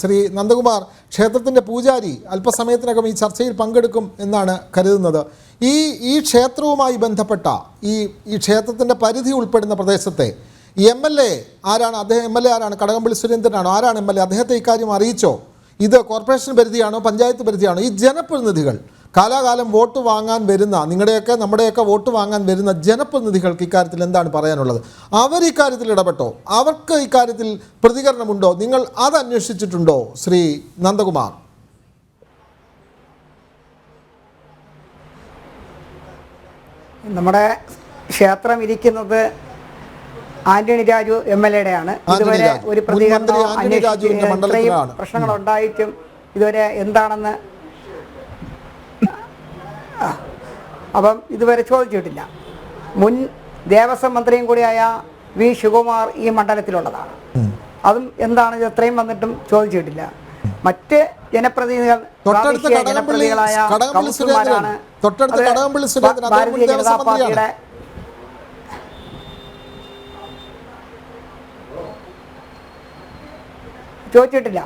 ശ്രീ നന്ദകുമാർ ക്ഷേത്രത്തിന്റെ പൂജാരി അല്പസമയത്തിനകം ഈ ചർച്ചയിൽ പങ്കെടുക്കും എന്നാണ് കരുതുന്നത്. ഈ ഈ ക്ഷേത്രവുമായി ബന്ധപ്പെട്ട ഈ ഈ ക്ഷേത്രത്തിന്റെ പരിധി ഉൾപ്പെടുന്ന പ്രദേശത്തെ എം എൽ എ ആരാണ് അദ്ദേഹം എം എൽ എ ആരാണ് കടകംപള്ളി സുരേന്ദ്രനാണോ ആരാണ് എം എൽ എ അദ്ദേഹത്തെ ഇക്കാര്യം അറിയിച്ചോ? ഇത് കോർപ്പറേഷൻ പരിധിയാണോ പഞ്ചായത്ത് പരിധിയാണോ? ഈ ജനപ്രതിനിധികൾ കാലാകാലം വോട്ട് വാങ്ങാൻ വരുന്ന നിങ്ങളുടെയൊക്കെ നമ്മുടെയൊക്കെ വോട്ട് വാങ്ങാൻ വരുന്ന ജനപ്രതിനിധികൾക്ക് ഇക്കാര്യത്തിൽ എന്താണ് പറയാനുള്ളത്? അവർ ഇക്കാര്യത്തിൽ ഇടപെട്ടോ? അവർക്ക് ഇക്കാര്യത്തിൽ പ്രതികരണമുണ്ടോ? നിങ്ങൾ അത് അന്വേഷിച്ചിട്ടുണ്ടോ ശ്രീ നന്ദകുമാർ? നമ്മുടെ ക്ഷേത്രം ഇരിക്കുന്നത് ആന്റണി രാജു എം എൽ എയുടെ ആണ്. ഇതുവരെ ഒരു പ്രതികരണം. പ്രശ്നങ്ങൾ ഉണ്ടായിട്ടും ഇതുവരെ എന്താണെന്ന് അപ്പം ഇതുവരെ ചോദിച്ചിട്ടില്ല. മുൻ ദേവസ്വം മന്ത്രിയും കൂടിയായ വി. ശിവകുമാർ ഈ മണ്ഡലത്തിലുള്ളതാണ്. അതും എന്താണ് ഇത് എത്രയും വന്നിട്ടും ചോദിച്ചിട്ടില്ല. മറ്റ് ജനപ്രതിനിധികൾ ജനപ്രതിനിധികളായ കൗൺസിലർമാരാണ് ഭാരതീയ ജനതാ പാർട്ടിയുടെ ചോദിച്ചിട്ടില്ല.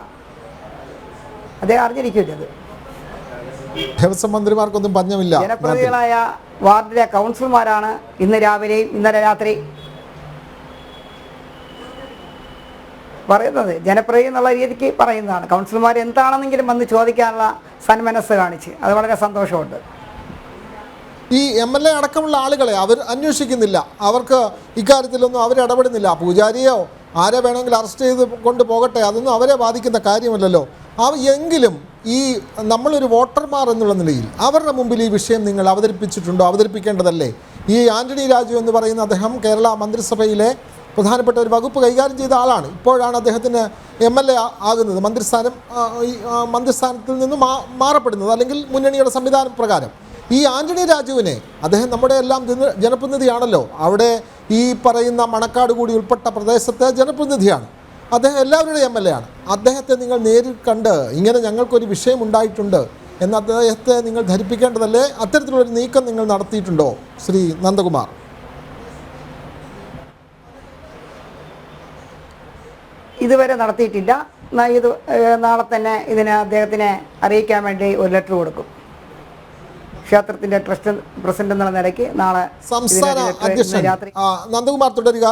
അദ്ദേഹം അറിഞ്ഞിരിക്കില്ല അത് ദേവസ്വം മന്ത്രിമാർക്കൊന്നും പഞ്ഞമില്ല. ജനപ്രതിനിധികളായ വാർഡിലെ കൗൺസിലർമാരാണ് ഇന്ന് രാവിലെയും ഇന്നലെ രാത്രി പറയുന്നത്. ജനപ്രതിനിധി എന്നുള്ള രീതിക്ക് പറയുന്നതാണ്. കൗൺസിലർമാർ എന്താണെന്നെങ്കിലും വന്ന് ചോദിക്കാനുള്ള സന്മനസ് കാണിച്ച്. അത് വളരെ സന്തോഷമുണ്ട്. ഈ എം എൽ എ അടക്കമുള്ള ആളുകളെ അവർ അന്വേഷിക്കുന്നില്ല. അവർക്ക് ഇക്കാര്യത്തിലൊന്നും അവർ ഇടപെടുന്നില്ല. പൂജാരിയോ ആരെ വേണമെങ്കിൽ അറസ്റ്റ് ചെയ്ത് കൊണ്ടുപോകട്ടെ അതൊന്നും അവരെ ബാധിക്കുന്ന കാര്യമല്ലല്ലോ. അവ എങ്കിലും ഈ നമ്മളൊരു വോട്ടർമാർ എന്നുള്ള നിലയിൽ അവരുടെ മുമ്പിൽ ഈ വിഷയം നിങ്ങൾ അവതരിപ്പിച്ചിട്ടുണ്ടോ? അവതരിപ്പിക്കേണ്ടതല്ലേ? ഈ ആന്റണി രാജു എന്ന് പറയുന്ന അദ്ദേഹം കേരള മന്ത്രിസഭയിലെ പ്രധാനപ്പെട്ട ഒരു വകുപ്പ് കൈകാര്യം ചെയ്ത ആളാണ്. ഇപ്പോഴാണ് അദ്ദേഹത്തിന് എം എൽ എ ആകുന്നത്. മന്ത്രിസ്ഥാനം മന്ത്രിസ്ഥാനത്തിൽ നിന്ന് മാറപ്പെടുന്നത് അല്ലെങ്കിൽ മുന്നണിയുടെ സംവിധാന പ്രകാരം. ഈ ആന്റണി രാജുവിനെ അദ്ദേഹം നമ്മുടെ എല്ലാം ജനപ്രതിനിധിയാണല്ലോ. അവിടെ ഈ പറയുന്ന മണക്കാട് കൂടി ഉൾപ്പെട്ട പ്രദേശത്തെ ജനപ്രതിനിധിയാണ്. അദ്ദേഹം എല്ലാവരുടെയും എം എൽ എ ആണ്. അദ്ദേഹത്തെ നിങ്ങൾ നേരിൽ കണ്ട് ഇങ്ങനെ ഞങ്ങൾക്കൊരു വിഷയം ഉണ്ടായിട്ടുണ്ട് എന്ന് അദ്ദേഹത്തെ നിങ്ങൾ ധരിപ്പിക്കേണ്ടതല്ലേ? അത്തരത്തിലുള്ളൊരു നീക്കം നിങ്ങൾ നടത്തിയിട്ടുണ്ടോ? ശ്രീ നന്ദകുമാർ. ഇതുവരെ നടത്തിയിട്ടില്ല. ഇത് നാളെ തന്നെ ഇതിനെ അദ്ദേഹത്തിനെ അറിയിക്കാൻ വേണ്ടി ഒരു ലെറ്റർ കൊടുക്കും. ക്ഷേത്രത്തിന്റെ ട്രസ്റ്റ് പ്രസിഡന്റ് എന്നുള്ള നിലയ്ക്ക് നാളെ സംസാര സംസ്ഥാന അധ്യക്ഷൻ. നന്ദകുമാർ തുടരുക.